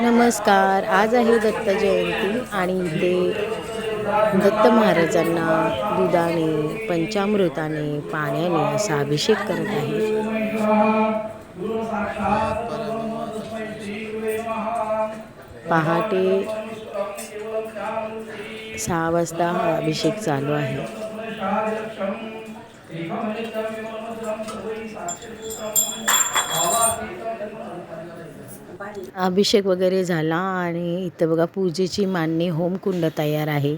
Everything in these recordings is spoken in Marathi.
नमस्कार आज आहे दत्त जयंती आणि इथे दत्त महाराजांना दुधाने पंचामृताने पाण्याने असा अभिषेक करत आहे. पहाटे सहा वाजता हा अभिषेक चालू आहे. अभिषेक वगैरे झाला आणि इथं बघा पूजेची मांडणी होमकुंड तयार आहे.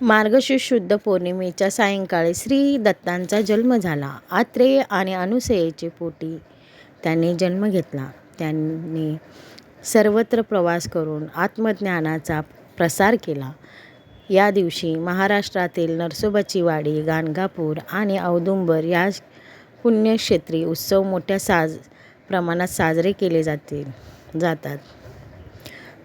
मार्गशीर्ष शुद्ध पौर्णिमेच्या सायंकाळी श्री दत्तांचा जन्म झाला. आत्रेय आणि अनुसयेचे पोटी त्यांनी जन्म घेतला. त्यांनी सर्वत्र प्रवास करून आत्मज्ञानाचा प्रसार केला. या दिवशी महाराष्ट्रातील नरसोबाची वाडी गाणगापूर आणि औदुंबर या पुण्यक्षेत्री उत्सव मोठ्या साज प्रमाणात साजरे केले जातील. जातात.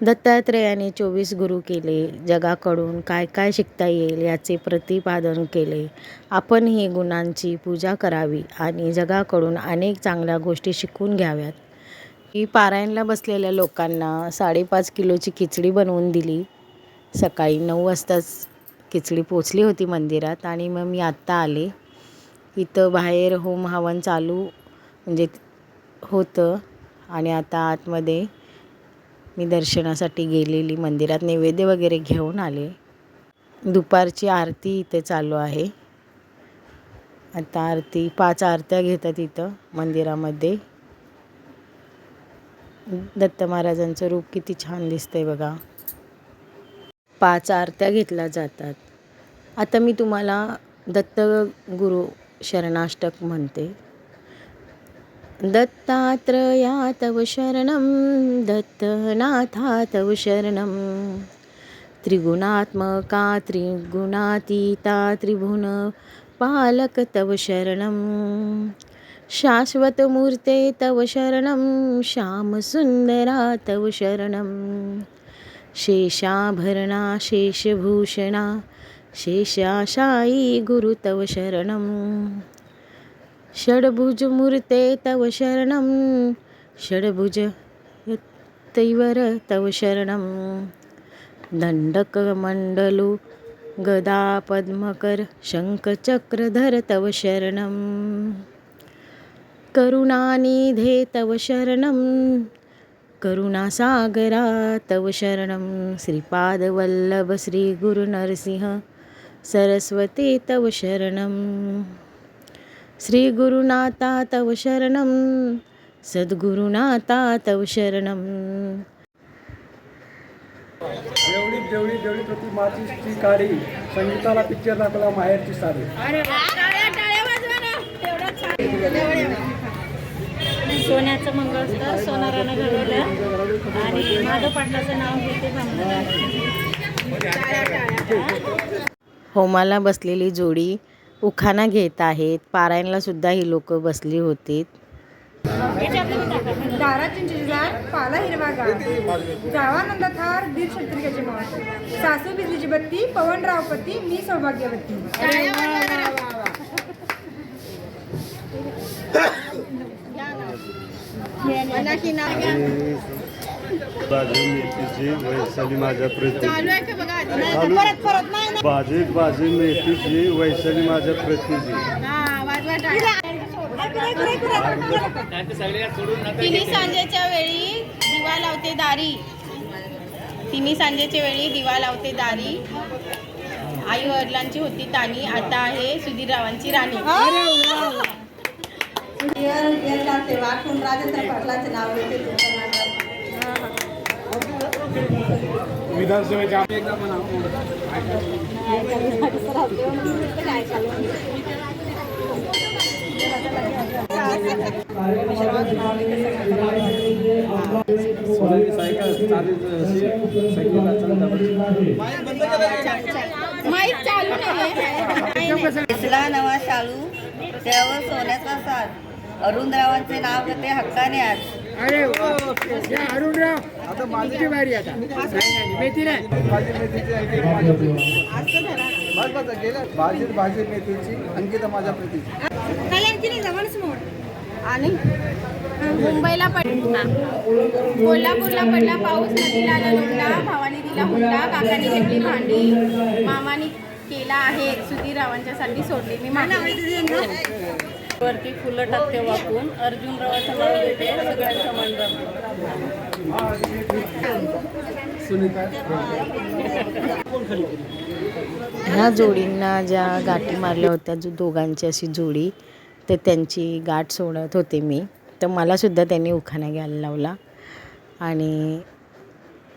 दत्तात्रेयाने चोवीस गुरु केले. जगाकडून काय काय शिकता येईल याचे प्रतिपादन केले. आपण ही गुणांची पूजा करावी आणि जगाकडून अनेक चांगल्या गोष्टी शिकून घ्याव्यात. ही पारायणला बसलेल्या लोकांना साडेपाच किलोची खिचडी बनवून दिली. सकाळी नऊ वाजताच खिचडी पोचली होती मंदिरात आणि मग मी आत्ता आले. इथं बाहेर होम हवन चालू म्हणजे होतं. आणि आता आतमध्ये मी दर्शनासाठी गेलेली मंदिरात नैवेद्य वगैरे घेऊन आले. दुपारची आरती इथे चालू आहे. आता आरती पाच आरत्या घेतात इथं मंदिरामध्ये. दत्त महाराजांचं रूप किती छान दिसतंय बघा. पाच आरत्या घेतल्या जातात. आता मी तुम्हाला दत्त गुरु शरणाष्टक म्हणते. दत्तात्रया तव शरणं दत्तनाथा तव शरणं। त्रिगुणात्मका त्रिगुणातीता त्रिभुवन पालक तव शरणं। शाश्वतमूर्ते तव शरणं श्यामसुन्दरा तव शरणं। शेषाभरणा शेषभूषणा शेषाशायी गुरु तव शरणं। षड्भुजमूर्ते तव शरणं। षड्भुज तैवर तव शरणं। दण्डकमण्डलु गदा पद्मकर शङ्खचक्रधर तव शरणं। करुणानिधे तव शरणं। करुणासागरा तव शरणं। श्रीपादवल्लभ श्रीगुरुनरसिंह सरस्वती तव शरणं। श्रीगुरुनाथा तव शरणं। सद्गुरुनाथा तव शरणं। जेवढी जेवढी संगीताला पिक्चर दाखवला माहेरची साडी. सोन्याचं मंगळसूत्र सोनारानं घडवलं. आणि माधव पाटलाचं नाव घेते होमाला बसलेली जोडी उखाणा घेत आहेत. पारायणला सुद्धा ही लोक बसली होती. पाला जावानंद थार सासू बिजलीची बत्ती पवनराव पती मी सौभाग्यवती. वैशाली माझ्या प्रती भाजी भाजी मेथीची वैशाली माझ्या प्रतीची. तिन्ही सांजेच्या वेळी दिवा लावते दारी. तिन्ही सांजेच्या वेळी दिवा लावते दारी. आई वडिलांची होती तानी आता आहे सुधीररावांची राणी. वाटून राजेंद्र पाटलाचं नाव घेते. नाही दिसला नवा शालू त्यावर सोन्याचा साज. अरुणरावांचे नाव घेते हक्काने आज. आता माझी वारी आता. मेथी नाही. भाजी मेथीची अंकिता माझ्या प्रीतीची. आणि मुंबईला पड हा. कोल्हापूरला पडला पाऊस नदीला आला लोंढा भावाने दिला हुंडा काकाने घेतली भांडी. मामाने केला आहे सुधीर रावांच्यासाठी सोडली मी मांडली वरती फुलं टाकते वाकून. अर्जुन रावाचं नाव घेते सगळ्यांचा मान राखते. ह्या जोडींना ज्या गाठी मारल्या होत्या जो दोघांची अशी जोडी तर त्यांची गाठ सोडत होते मी. तर मलासुद्धा त्यांनी उखाणा घ्यायला लावला. आणि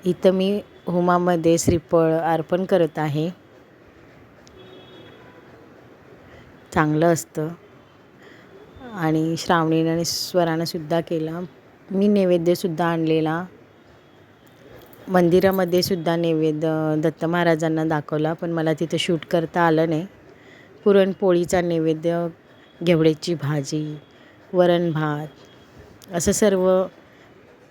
इथं मी होमामध्ये श्रीफळ अर्पण करत आहे. चांगलं असतं. आणि श्रावणीनं आणि स्वरानं सुद्धा केला. मी नैवेद्यसुद्धा आणलेला. मंदिरामध्ये सुद्धा नैवेद्य दत्त महाराजांना दाखवला पण मला तिथं शूट करता आलं नाही. पुरणपोळीचा नैवेद्य घेवड्याची भाजी वरण भात असं सर्व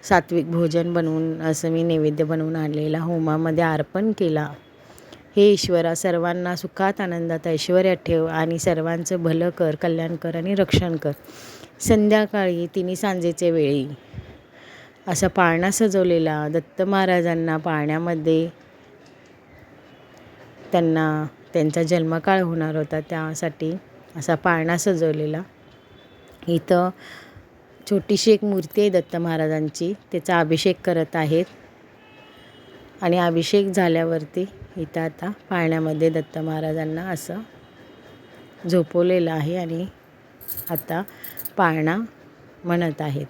सात्विक भोजन बनवून असं मी नैवेद्य बनवून आणलेला. होमामध्ये अर्पण केला. हे ईश्वरा सर्वांना सुखात आनंदात ऐश्वर्यात ठेव आणि सर्वांचं भलं कर कल्याण कर आणि रक्षण कर. संध्याकाळी तिन्ही सांजेचे वेळी. असा पाळणा सजवलेला दत्त महाराजांना पाळण्यामध्ये त्यांना त्यांचा जन्मकाळ होणार होता त्यासाठी असा पाळणा सजवलेला. इथं छोटीशी एक मूर्ती आहे दत्त महाराजांची त्याचा अभिषेक करत आहेत. आणि अभिषेक झाल्यावरती इथं आता पाळण्यामध्ये दत्त महाराजांना असं झोपवलेलं आहे आणि आता पाळणा म्हणत आहेत.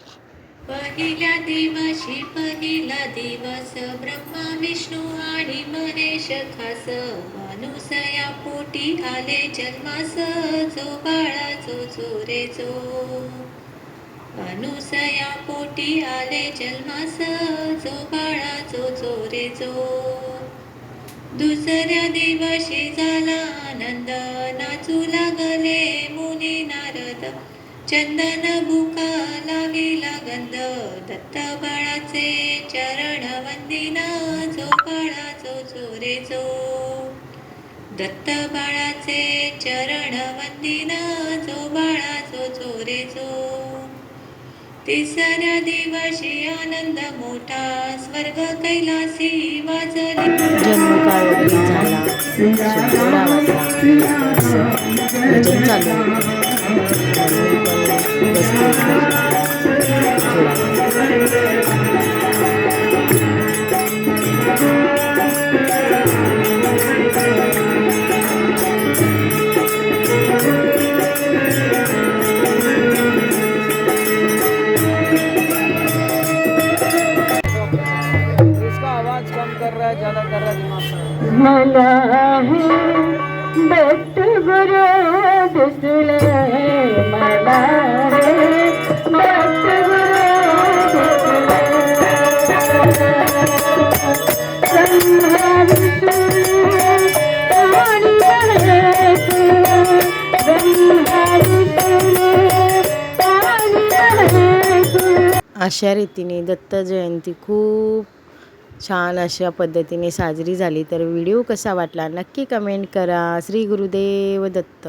पहिल्या दिवशी पहिला दिवस ब्रह्मा विष्णू आणि महेश खास या पोटी आले जन्मास जो बाळा जो चोरे जो अनुसया पोटी आले जन्मास जो बाळाचो चोरेचो चोरे जो. दुसऱ्या दिवशी झाला आनंद नाचू लागले मुनी नारद. चंदन बुका लागिला गंध दत्त बाळाचे चरण वंदिना जो बाळाचो चोरेचो चोरे जो. दत्त बाळाचे चरण वंदिना जो बाळाचो जो जो. तिसऱ्या दिवशी आनंद मोठा स्वर्ग कैलासी वाजले. जन्मकाळ वगैरे झाला. सुंदर भजन चालू बसले. मला हे दत्त गुरु दिसले. मला गुरु अशा रीतीने दत्त जयंती खूप छान अशा पद्धतीने साजरी झाली तर व्हिडिओ कसा वाटला नक्की कमेंट करा. श्री गुरुदेव दत्त.